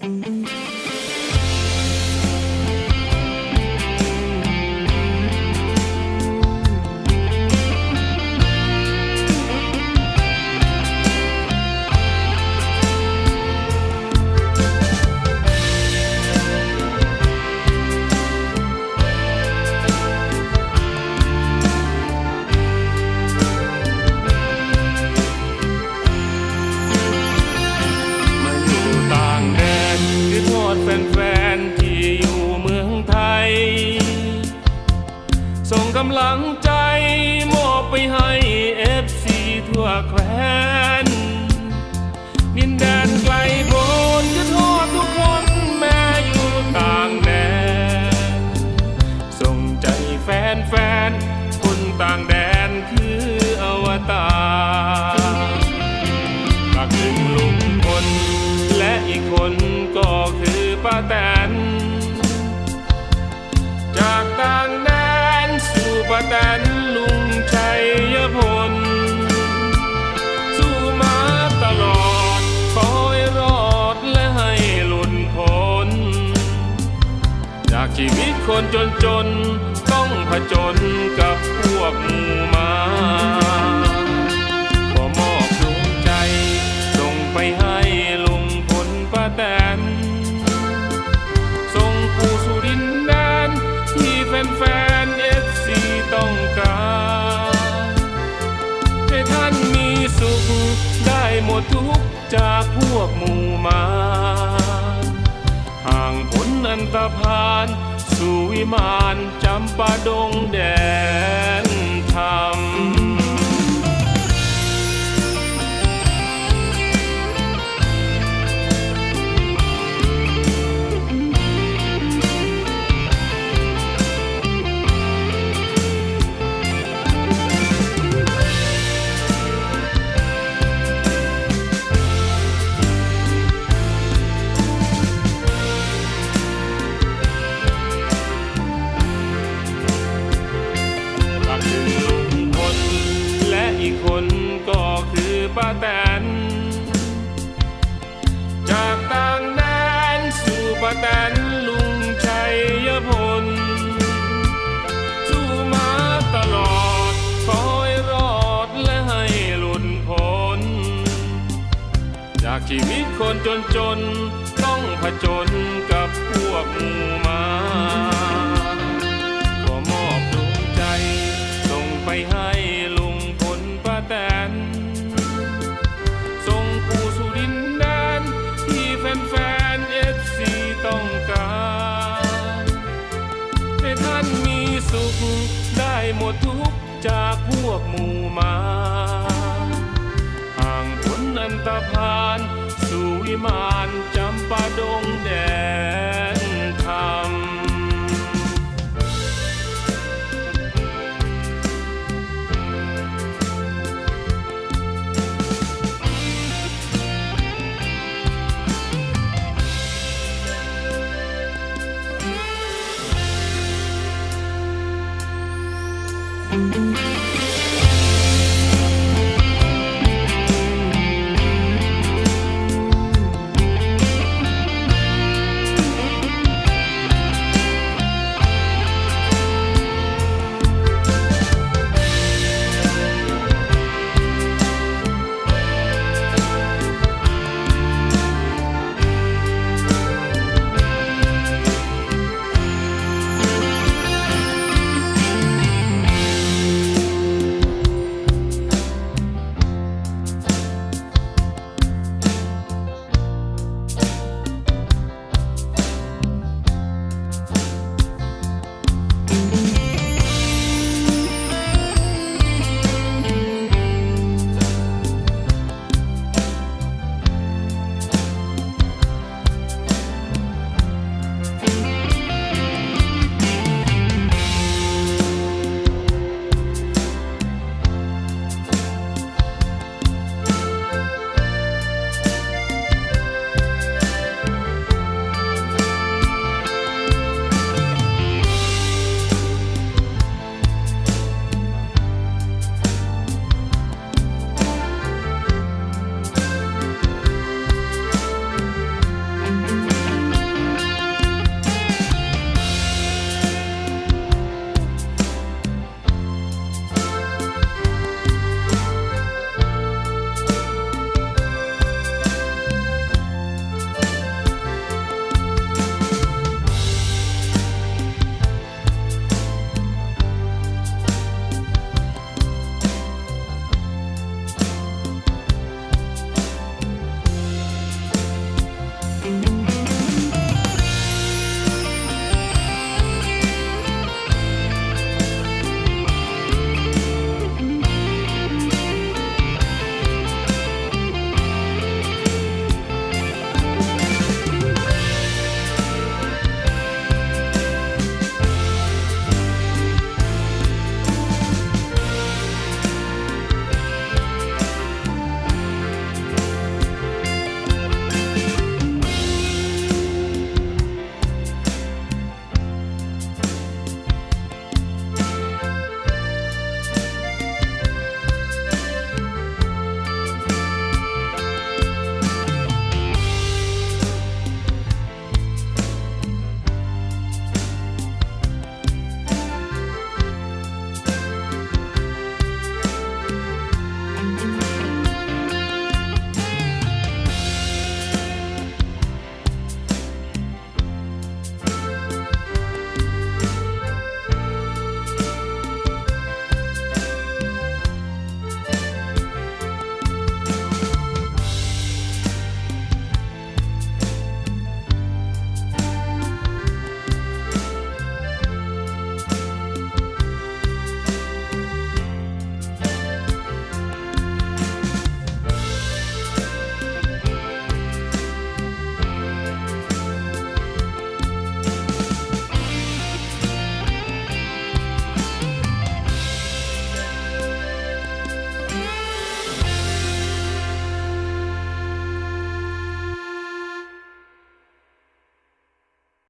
มาำลังใจมอบไปให้เอฟซีทั่วแคว้ นลุงชัยพล สู้มาตลอดคอยรอดและให้หลุดพ้น จากชีวิตคนจนจนต้องผจญ สุข ได้หมดทุกจากพวกหมู่มารห่างผลอันตรพานสู่วิมานจำปาดงแดนธรรม แตนลุงชัยพลสู้มาตลอดคอยรอดและให้หลุดพ้น จากชีวิตคนจนจนต้องผจญกับพวกหมูมา ได้หมดทุกจากพวกหมู่มาห่างพ้นอันตรพานสู่วิมานจำปาดงแดง